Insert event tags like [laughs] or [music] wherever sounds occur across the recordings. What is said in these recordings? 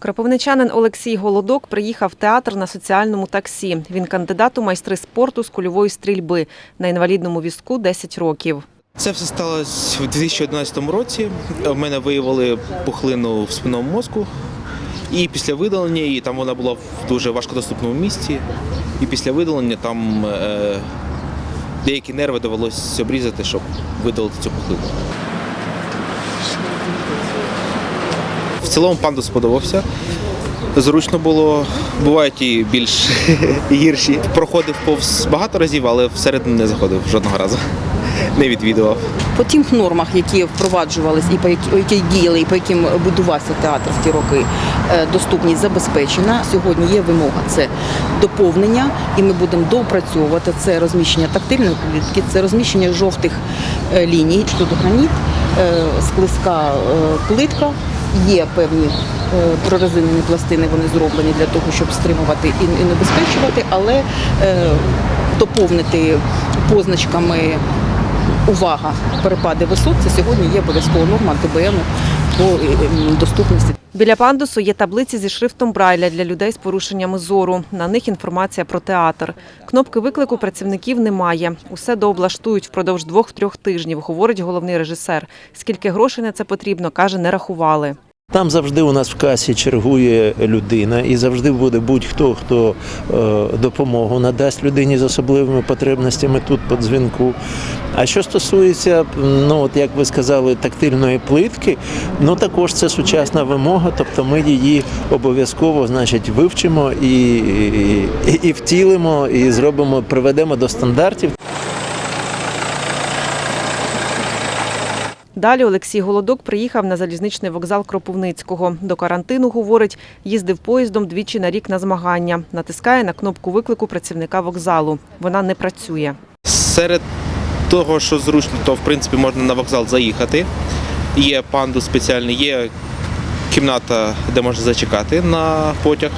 Кропивничанин Олексій Голодок приїхав в театр на соціальному таксі. Він кандидат у майстри спорту з кульової стрільби. На інвалідному візку 10 років. Це все сталося у 2011 році. У мене виявили пухлину в спинному мозку. І після видалення її, там вона була в дуже важкодоступному місці. І після видалення там е, деякі нерви довелося обрізати, щоб видалити цю пухлину. В цілому панду сподобався. Зручно було, бувають і більш [laughs] гірші. Проходив повз багато разів, але всередину не заходив жодного разу. Не відвідував. по тим нормах, які впроваджувались і по які, діяли, і по яким будувався театр в ті роки, е, доступність забезпечена. Сьогодні є вимога це доповнення, і ми будемо доопрацьовувати це розміщення тактильної плитки, це розміщення жовтих е, ліній, тут граніт, е, склизька плитка. Є певні е, прорезинені пластини, вони зроблені для того, щоб стримувати і, небезпечувати, але е, доповнити позначками увага, перепади висот це сьогодні є обов'язкова норма ДБН по е, доступності. Біля пандусу є таблиці зі шрифтом Брайля для людей з порушеннями зору. На них інформація про театр. Кнопки виклику працівників немає. Усе дооблаштують впродовж двох-трьох тижнів, говорить головний режисер. Скільки грошей на це потрібно, каже, не рахували. Там завжди у нас в касі чергує людина, і завжди буде будь-хто, хто е, допомогу надасть людині з особливими потребностями тут по дзвінку. А що стосується, ну от як ви сказали, тактильної плитки, ну також це сучасна вимога, тобто ми її обов'язково значить, вивчимо і, і, і втілимо, і зробимо, приведемо до стандартів. Далі Олексій Голодок приїхав на залізничний вокзал Кропивницького. До карантину, говорить, їздив поїздом двічі на рік на змагання. Натискає на кнопку виклику працівника вокзалу. Вона не працює. Серед того, що зручно, то в принципі можна на вокзал заїхати. Є панду спеціальний, є кімната, де можна зачекати на потяг.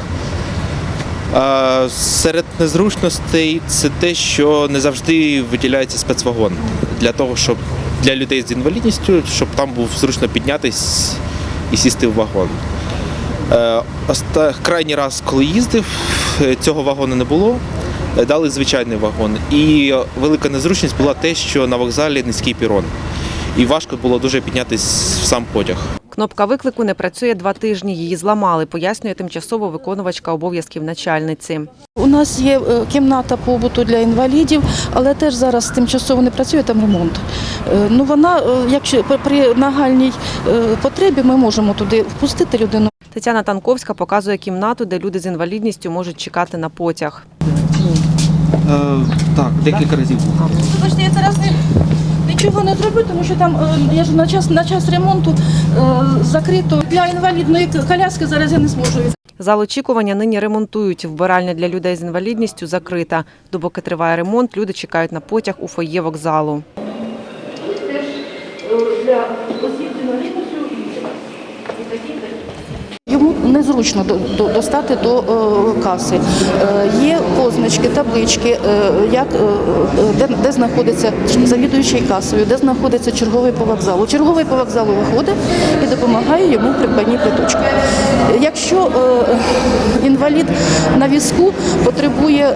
Серед незручностей це те, що не завжди виділяється спецвагон для того, щоб для людей з інвалідністю, щоб там був зручно піднятись і сісти в вагон. Е, Крайній раз, коли їздив, е, цього вагону не було. Е, Дали звичайний вагон. І велика незручність була те, що на вокзалі низький пірон. І важко було дуже піднятись в сам потяг. Кнопка виклику не працює два тижні. Її зламали, пояснює тимчасово виконувачка обов'язків начальниці. У нас є е, кімната побуту для інвалідів, але теж зараз тимчасово не працює там ремонт. Е, Ну вона, е, якщо при- нагальній потребі, ми можемо туди впустити людину. Тетяна Танковська показує кімнату, де люди з інвалідністю можуть чекати на потяг. так, декілька разів. Вибачте, я зараз не, нічого не зроблю, тому що там е, я ж на час на час ремонту е, закрито для інвалідної коляски. Зараз я не зможу. Зал очікування нині ремонтують. Вбиральня для людей з інвалідністю закрита. Допоки триває ремонт, люди чекають на потяг у фоє вокзалу. Незручно до- до- достати до е, каси. Е, Є позначки, таблички, е, як, де, де знаходиться завідуючий касою, де знаходиться черговий по вокзалу. Черговий по вокзалу виходить і допомагає йому в придбанні квиточка. Якщо інвалід на візку потребує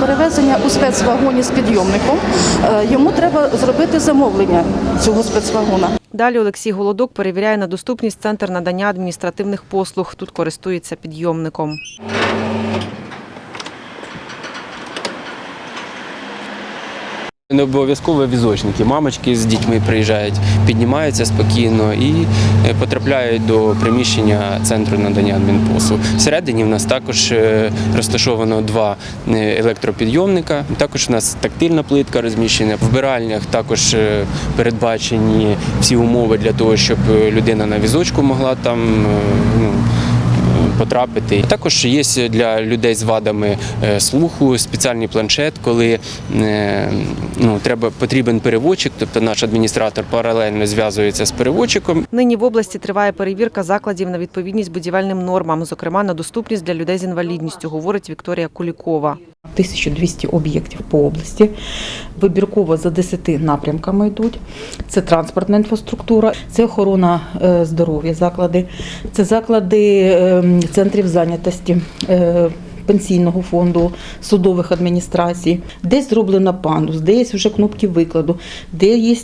перевезення у спецвагоні з підйомником, йому треба зробити замовлення цього спецвагона. Далі Олексій Голодок перевіряє на доступність центр надання адміністративних послуг. Тут користується підйомником. Не обов'язково візочники. Мамочки з дітьми приїжджають, піднімаються спокійно і е, потрапляють до приміщення центру надання адмінпослуг. Всередині в нас також е, розташовано два е, електропідйомника. Також у нас тактильна плитка розміщена. В вбиральнях також передбачені всі умови для того, щоб людина на візочку могла там. ну, потрапити. Також є для людей з вадами е, слуху спеціальний планшет, коли е, ну, треба потрібен переводчик, тобто наш адміністратор паралельно зв'язується з переводчиком Нині в області триває перевірка закладів на відповідність будівельним нормам, зокрема на доступність для людей з інвалідністю, говорить Вікторія Кулікова. 1200 об'єктів по області вибірково за 10 напрямками йдуть. Це транспортна інфраструктура, це охорона е, здоров'я заклади, це заклади е, центрів зайнятості. е, Пенсійного фонду, судових адміністрацій, десь зроблено пандус, де є вже кнопки викладу, де є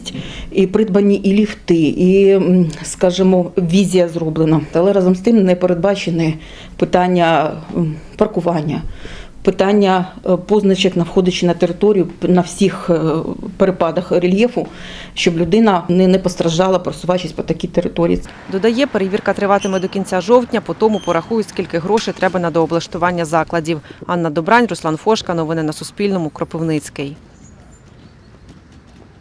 і придбані і ліфти, і, скажімо, візія зроблена. Але разом з тим не передбачені питання паркування. Питання е, позначок на входячи на територію на всіх е, перепадах рельєфу, щоб людина не, не постраждала, просуваючись по такій території. Додає, перевірка триватиме до кінця жовтня, по тому порахують, скільки грошей треба на дооблаштування закладів. Анна Добрань, Руслан Фошка. Новини на Суспільному. Кропивницький.